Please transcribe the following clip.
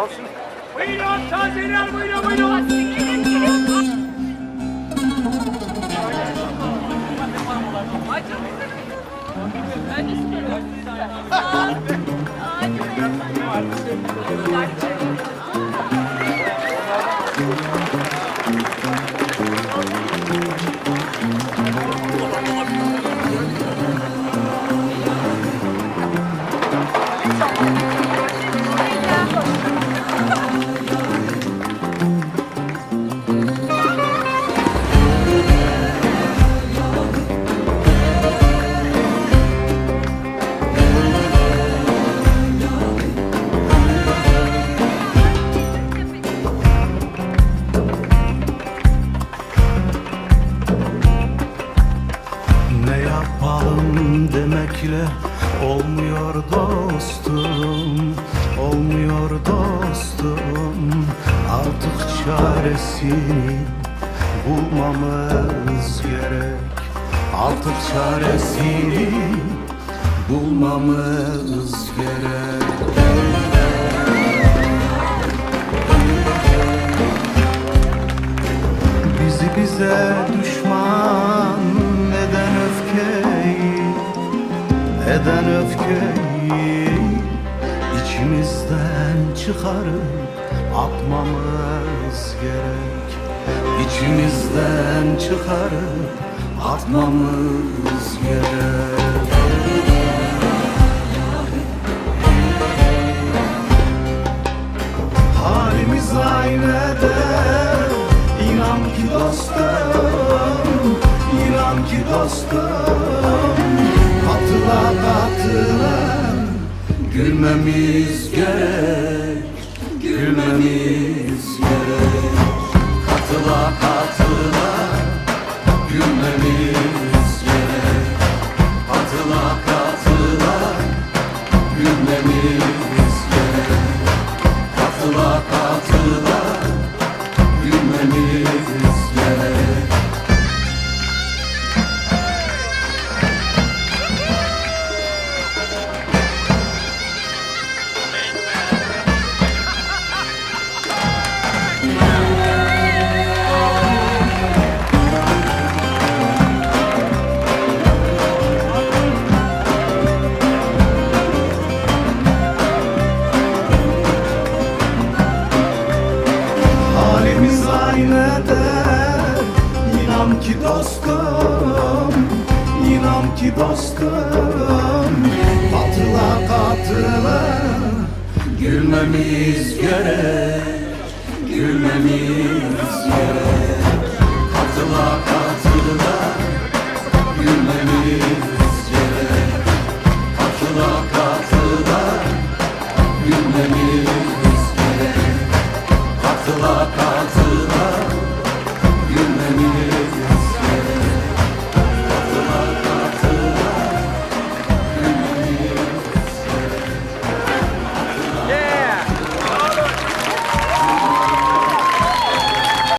Olsun. Buyurun tazeler buyurun buyurun. Ne yapalım demekle olmuyor dostum Olmuyor dostum. Artık çaresini bulmamız gerek. Artık çaresini bulmamız gerek. Bizi bize düşman öfkeyi içimizden çıkarıp atmamız gerek. İçimizden çıkarıp atmamız gerek. Halimiz aynada İnan ki dostum İnan ki dostum Gülmemiz gerek Gülmemiz gerek. Katıla katıla Gülmemiz aynıdır İnan ki dostum İnan ki dostum. Katıla katıla Gülmemiz gerek Gülmemiz gerek. Katıla katıla Gülmemiz gerek. Katıla katıla Gülmemiz gerek. Katıla love.